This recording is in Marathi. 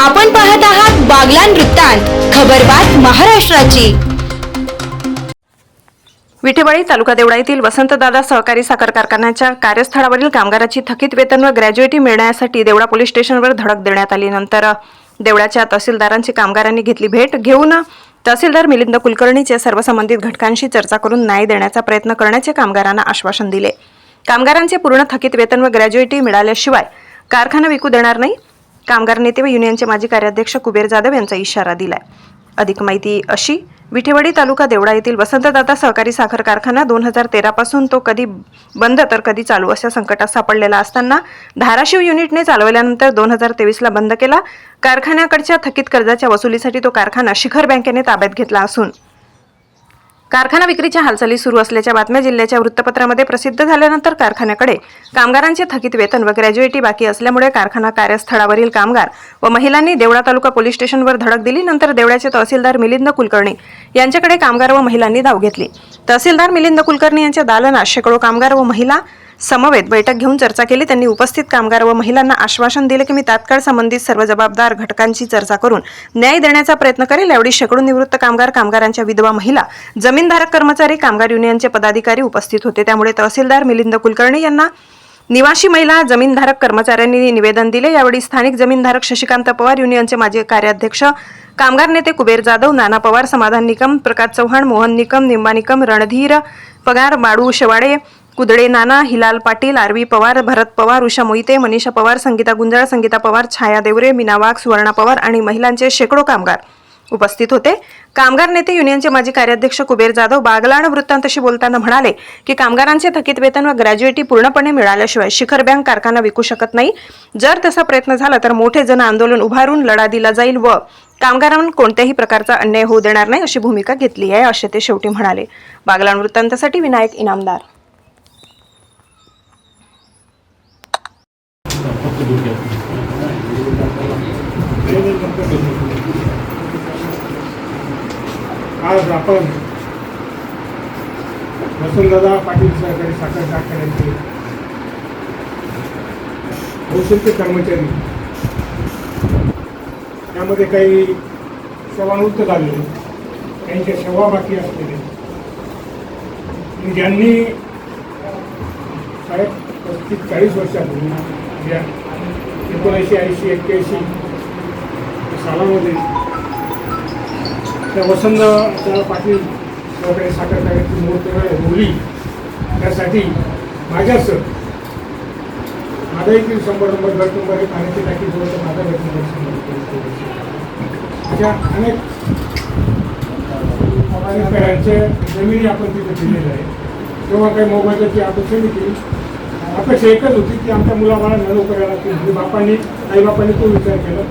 आपण पाहत आहात बागलान वृत्तांत खबरबात महाराष्ट्राची. विठेवाडी तालुका देवळा येथील वसंतदादा सहकारी साखर कारखान्याच्या कार्यस्थळावरील कामगाराची थकीत वेतन व ग्रॅज्युएटी मिळण्यासाठी देवळा पोलीस स्टेशनवर धडक देण्यात आली. नंतर देवळाच्या तहसीलदारांची कामगारांनी घेतली भेट घेऊन तहसीलदार मिलिंद कुलकर्णीचे सर्व संबंधित घटकांशी चर्चा करून न्याय देण्याचा प्रयत्न करण्याचे कामगारांना आश्वासन दिले. कामगारांचे पूर्ण थकीत वेतन व ग्रॅज्युएटी मिळाल्याशिवाय कारखाना विकू देणार नाही. कामगार नेते व युनियनचे माजी कार्याध्यक्ष कुबेर जाधव यांचा इशारा दिलाय. अधिक माहिती अशी विठेवाडी तालुका देवळा येथील वसंतदाता सहकारी साखर कारखाना दोन हजार तेरा पासून तो कधी बंद तर कधी चालू अशा संकटात सापडलेला असताना धाराशिव युनिटने चालवल्यानंतर दोन हजार तेवीसला बंद केला. कारखान्याकडच्या थकीत कर्जाच्या वसुलीसाठी तो कारखाना शिखर बँकेने ताब्यात घेतला असून कारखाना विक्रीच्या हालचाली सुरू असल्याच्या बातम्या जिल्ह्याच्या वृत्तपत्रामध्ये प्रसिद्ध झाल्यानंतर कारखान्याकडे कामगारांचे थकीत वेतन व ग्रॅज्युएटी बाकी असल्यामुळे कारखाना कार्यस्थळावरील कामगार व महिलांनी देवळा तालुका पोलीस स्टेशनवर धडक दिली. नंतर देवळ्याचे तहसीलदार मिलिंद कुलकर्णी यांच्याकडे कामगार व महिलांनी धाव घेतली. तहसीलदार मिलिंद कुलकर्णी यांच्या दालनात शेकडो कामगार व महिला समवेत बैठक घेऊन चर्चा केली. त्यांनी उपस्थित कामगार व महिलांना आश्वासन दिले की मी तात्काळ संबंधित सर्व जबाबदार घटकांची चर्चा करून न्याय देण्याचा प्रयत्न करेल. यावेळी शेकडो निवृत्त कामगार कामगारांच्या विधवा महिला जमीनधारक कर्मचारी कामगार युनियनचे पदाधिकारी उपस्थित होते. त्यामुळे तहसीलदार मिलिंद कुलकर्णी यांना निवासी महिला जमीनधारक कर्मचाऱ्यांनी निवेदन दिले. यावेळी स्थानिक जमीनधारक शशिकांत पवार युनियनचे माजी कार्याध्यक्ष कामगार नेते कुबेर जाधव नाना पवार समाधान निकम प्रकाश चव्हाण मोहन निकम निंबा निकम रणधीर पगार बाळू शेवाडे कुदळे नाना हिलाल पाटील आरवी पवार भरत पवार उषा मोहिते मनीषा पवार संगीता गुंजाळ संगीता पवार छाया देवरे मीना वाघ सुवर्णा पवार आणि महिलांचे शेकडो कामगार उपस्थित होते. कामगार नेते युनियनचे माजी कार्याध्यक्ष कुबेर जाधव बागलाण वृत्तांतशी बोलताना म्हणाले की कामगारांचे थकीत वेतन व ग्रॅज्युएटी पूर्णपणे मिळाल्याशिवाय शिखर बँक कारखाना विकू शकत नाही. जर तसा प्रयत्न झाला तर मोठे जन आंदोलन उभारून लढा दिला जाईल व कामगारांना कोणत्याही प्रकारचा अन्याय होऊ देणार नाही अशी भूमिका घेतली आहे असे ते शेवटी म्हणाले. बागलाण वृत्तांतासाठी विनायक इनामदार. आज आपण वसंतदादा पाटील सहकारी साखर कारखान्याचे कौशल्य कर्मचारी. त्यामध्ये काही सेवानिवृत्त झालेले त्यांच्या सेवा बाकी असलेले. ज्यांनी साहेब पस्तीस चाळीस वर्षापूर्वी या एकोणीसशे ऐंशी एक्क्याऐंशी सालामध्ये त्या वसंत पाटील वगैरे साखर कार्याची मूर्त मुली. त्यासाठी माझ्यासह माझा एक शंभर नंबर गट नंबर आहे पाण्याची टाकी जवळ माझा गट नंबर अशा अनेक शेतकऱ्यांच्या जमिनी आपण तिथे दिलेल्या आहे तेव्हा काही मोबाईलची अपेक्षा नाही केली. अपेक्षा एकच होती की आमच्या मुलाबाळांना नोकऱ्या लागतील. म्हणजे बापांनी आई बापांनी तो विचार केला.